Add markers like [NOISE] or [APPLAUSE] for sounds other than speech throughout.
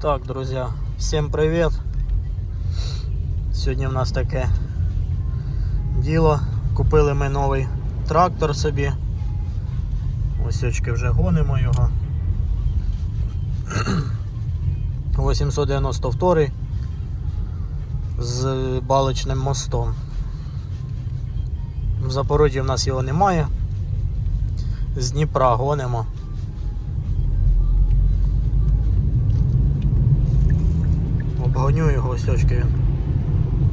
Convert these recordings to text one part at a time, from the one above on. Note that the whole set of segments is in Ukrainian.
Так, друзья, всем привет! Сьогодні в нас таке діло. Купили ми новий трактор собі. Ось вже гонимо його. [CLEARS THROAT] 892 з балочним мостом. В Запорожжі в нас його немає. З Дніпра гонимо. Обгоню його ось очки він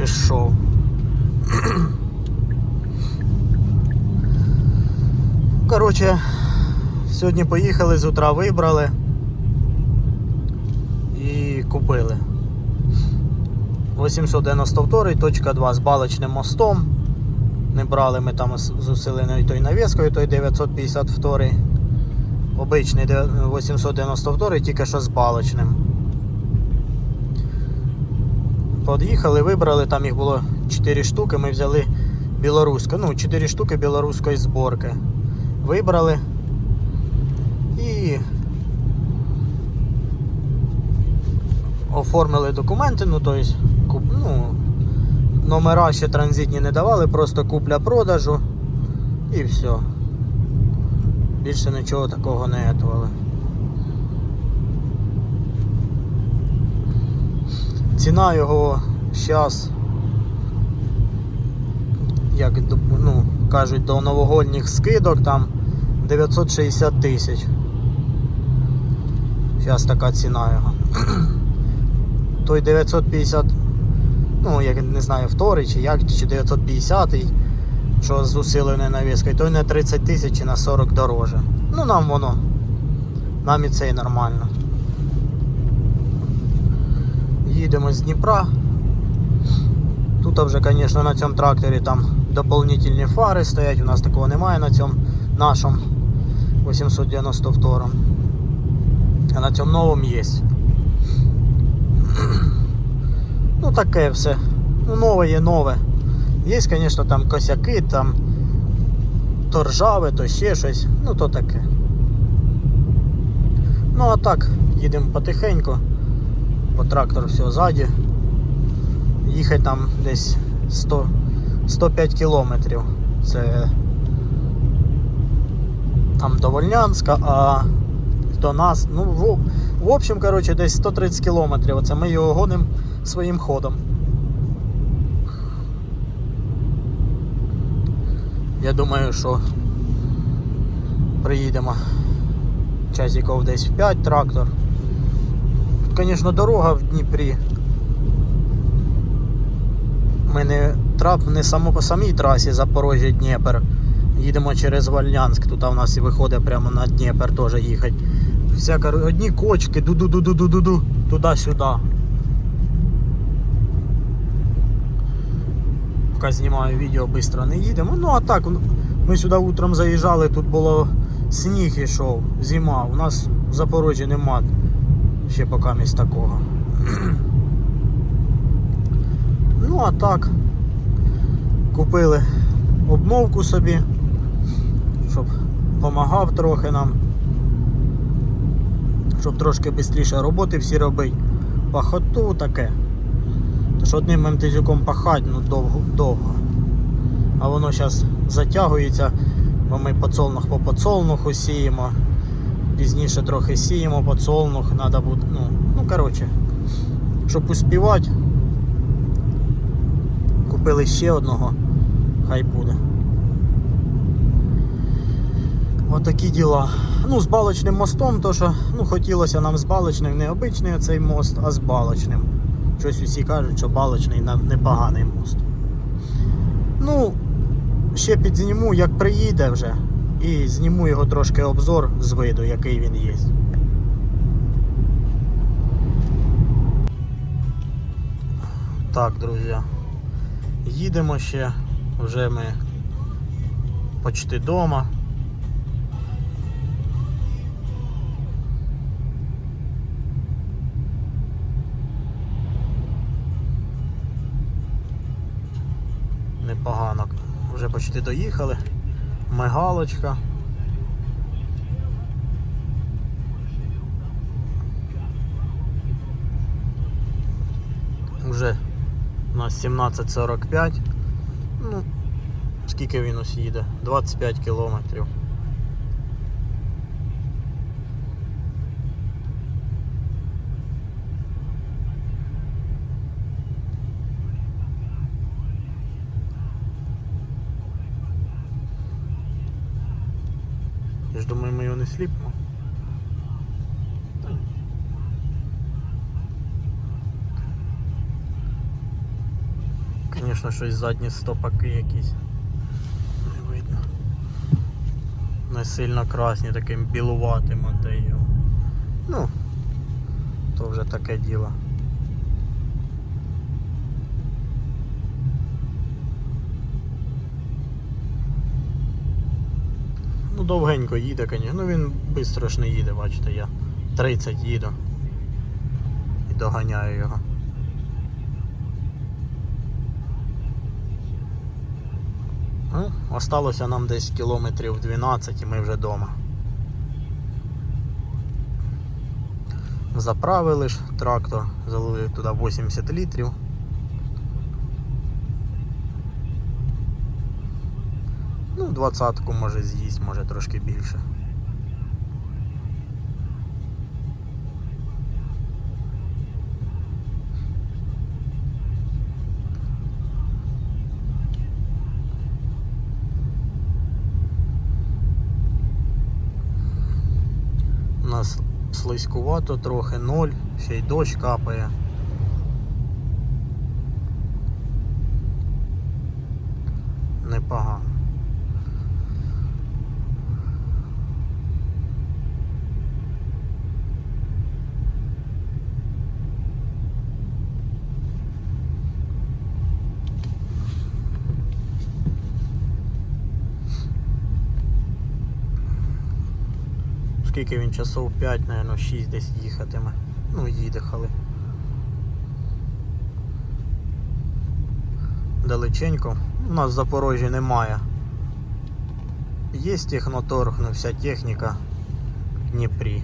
пішов. Коротше, сьогодні поїхали з утра вибрали і купили. 892.2 з балочним мостом. Не брали ми там з усиленою той навіскою, той 952. Обичний 892, тільки що з балочним. Под'їхали, вибрали, там їх було 4 штуки, ми взяли білоруську, ну 4 штуки білоруської зборки. Вибрали і оформили документи, ну тобто ну, номера ще транзитні не давали, просто купля-продажу і все. Більше нічого такого не етували. Ціна його зараз, як ну, кажуть, до новогодніх скидок там 960 тисяч. Зараз така ціна його. [CLEARS THROAT] Той 950, ну, як не знаю, вторий чи як, чи 950, що з усиленою навіскою, той на 30 тисяч чи на 40 дороже. Ну нам воно. Нам і це і нормально. Їдемо з Дніпра. Тут вже, звісно, на цьому тракторі там доповнительні фари стоять, у нас такого немає на цьому нашому 892. А на цьому новому є. Ну таке все. Ну, нове є нове. Є, там косяки, там то ржаве, то ще щось. Ну то таке. Ну а так, їдемо потихеньку бо трактор все ззаді. Їхати там десь 100, 105 кілометрів. Це там до Вольнянська, а до нас, ну, в, в общем, коротше, десь 130 кілометрів. Оце ми його гонимо своїм ходом. Я думаю, що приїдемо часиків десь в 5 трактор. Звісно, дорога в Дніпрі. Ми не трап не само по самій трасі Запорожжя Дніпр. Їдемо через Вальнянськ, тут у нас і виходить прямо на Дніпр теж їхати. Всяка одні кочки, ду-ду-ду-ду-ду-ду, туди-сюди. Поки знімаю відео, швидко не їдемо. Ну а так, ми сюди утром заїжджали, тут було сніг ішов, зима. У нас в Запорожжі нема ще поки місць такого. [CLEARS THROAT] ну а так, купили обновку собі, щоб допомагав трохи нам, щоб трошки швидше роботи всі робити. Пахоту таке. Тож одним мемтизюком пахать, ну довго, довго. А воно зараз затягується, бо ми подсолнух по подсолнуху сіємо пізніше трохи сіємо подсолнух, треба буде, ну, ну коротше, щоб успівати, купили ще одного, хай буде. Отакі діла. Ну, з балочним мостом, то що ну, хотілося нам з балочним, не обичний цей мост, а з балочним. Щось усі кажуть, що балочний на- непоганий мост. Ну, ще підзніму, як приїде вже. І зніму його трошки обзор з виду, який він є. Так, друзі. Їдемо ще, вже ми почти вдома. Непогано. Вже почти доїхали мигалочка. Уже у нас 17.45. Ну, скільки він усі їде? 25 кілометрів. Думаю, ми його не сліпимо. Звісно, щось задні стопаки якісь. Не видно. Не сильно красні, таким білуватим отдає. Ну, то вже таке діло. Ну, довгенько їде, звісно. Ну він швидко ж не їде, бачите, я 30 їду і доганяю його. Ну, осталося нам десь кілометрів 12 і ми вже вдома. Заправили ж трактор, залили туди 80 літрів. Ну, двадцятку може з'їсть, може трошки більше. У нас слизькувато трохи, ноль, ще й дощ капає. Непогано. Скільки він часов 5, мабуть, 6 десь їхатиме. Ну, їдехали. Далеченько. У нас в Запорожжі немає. Є техноторг, але вся техніка в Дніпрі.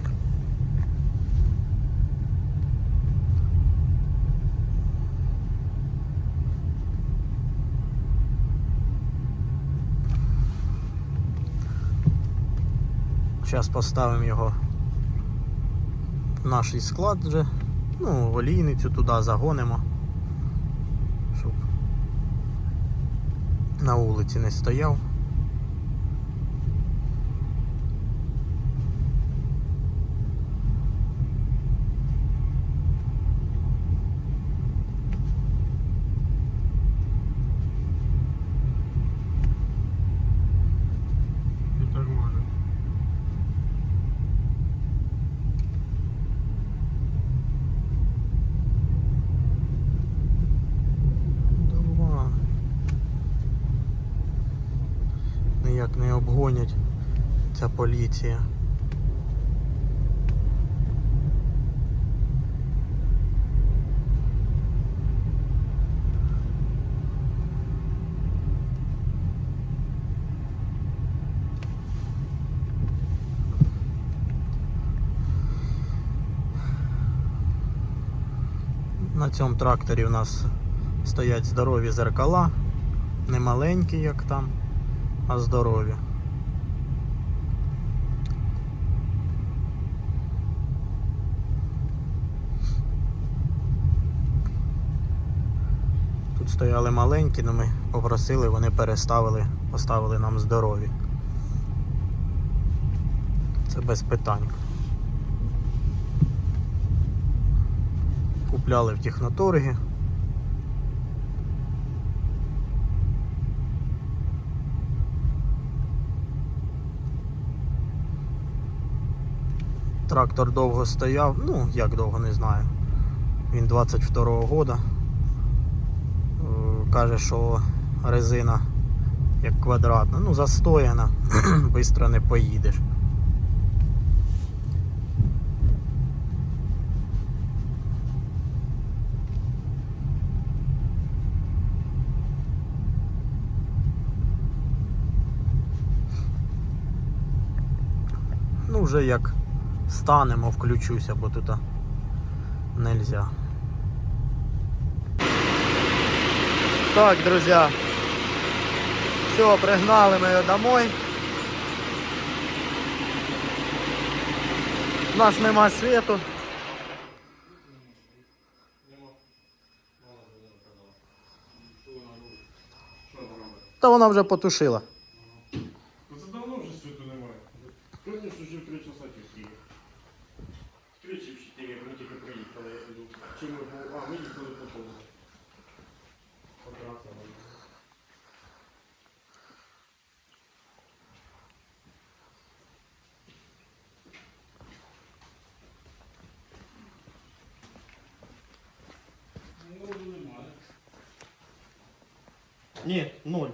Зараз поставимо його в наш склад вже. Ну, олійницю туди загонимо. Щоб на вулиці не стояв. Ніяк не обгонять ця поліція. На цьому тракторі у нас стоять здорові зеркала, не маленькі, як там, а здорові. Тут стояли маленькі, але ми попросили, вони переставили, поставили нам здорові. Це без питань. Купляли в техноторгі. Трактор довго стояв, ну як довго не знаю. Він 22-го года. Е, Каже, що резина як квадратна, ну застояна, [CLEARS THROAT] швидко не поїдеш. Ну, вже як станемо, включуся, бо тут нельзя. Так, друзья. Все, пригнали ми його домой. У нас нема світу. Та вона вже потушила. Це давно вже світу немає. Сьогодні вже три часа Чи ми були? А, ми їхали потім. Потрапили. Ні, ноль.